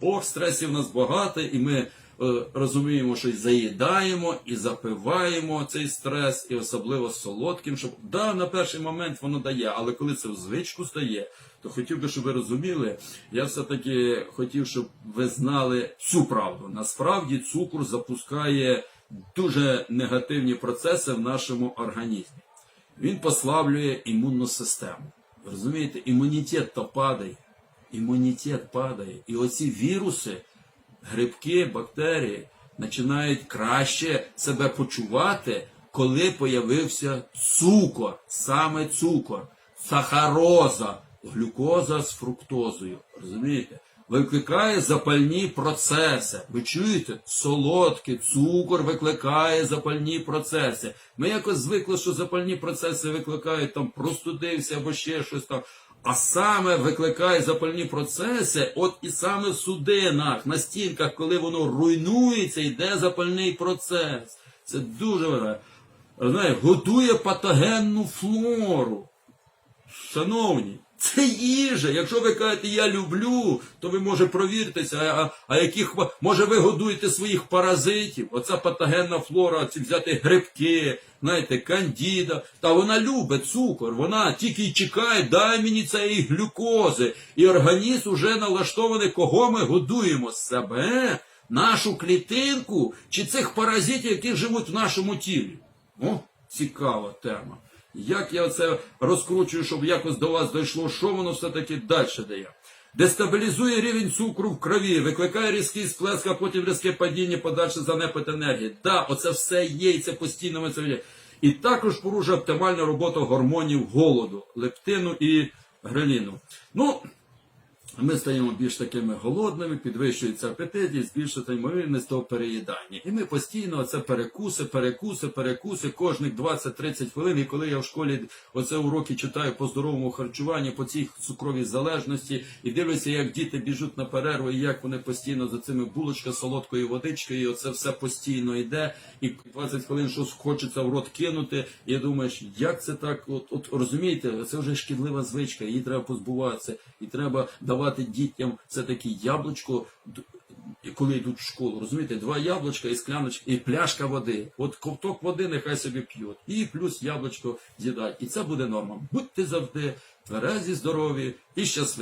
ох, стресів нас багато, і ми е, розуміємо, що заїдаємо і запиваємо цей стрес, і особливо солодким, щоб да, на перший момент воно дає, але коли це в звичку стає, то хотів би, щоб ви розуміли, я все-таки хотів, щоб ви знали цю правду. Насправді цукор запускає дуже негативні процеси в нашому організмі. Він послаблює імунну систему. Розумієте, імунітет то падає. Імунітет падає. І оці віруси, грибки, бактерії починають краще себе почувати, коли появився цукор, саме цукор, сахароза, глюкоза з фруктозою. Розумієте? Викликає запальні процеси. Ви чуєте? Солодкий цукор викликає запальні процеси. Ми якось звикли, що запальні процеси викликають там простудився або ще щось там. А саме викликає запальні процеси, от і саме в судинах, на стінках, коли воно руйнується, йде запальний процес. Це дуже важливо. Знає, готує патогенну флору. Шановні, це їжа. Якщо ви кажете, я люблю, то ви може провіртеся, а, а яких може ви годуєте своїх паразитів? Оця патогенна флора, ці взяти грибки, знаєте, кандіда. Та вона любить цукор, вона тільки й чекає, дай мені цієї глюкози. І організм уже налаштований, кого ми годуємо себе, нашу клітинку чи цих паразитів, які живуть в нашому тілі. О, цікава тема. Як я це розкручую, щоб якось до вас дійшло, що воно все-таки далі дає? Дестабілізує рівень цукру в крові, викликає різкий сплеск, а потім різке падіння, подальше занепад енергії. Да, оце все є, і це постійно ми це є. І також порушує оптимальну роботу гормонів голоду, лептину і греліну. Ну, ми стаємо більш такими голодними, підвищується апетит і збільшується ймовірність того переїдання. І ми постійно це перекуси, перекуси, перекуси, кожних 20-30 хвилин. І коли я в школі оце уроки читаю по здоровому харчуванню, по цій цукровій залежності, і дивлюся, як діти біжуть на перерву, і як вони постійно за цими булочка, солодкою водичкою, і оце все постійно йде, і 20 хвилин щось хочеться в рот кинути. І я думаю, як це так? От, от розумієте, це вже шкідлива звичка, її треба позбуватися, і треба давати дітям це таке яблучко. коли йдуть в школу, розумієте, два яблучка і скляночка, і пляшка води. От ковток води нехай собі п'ють. І плюс яблучко з'їдають. І це буде норма. Будьте завжди тверезі, здорові і щасливі.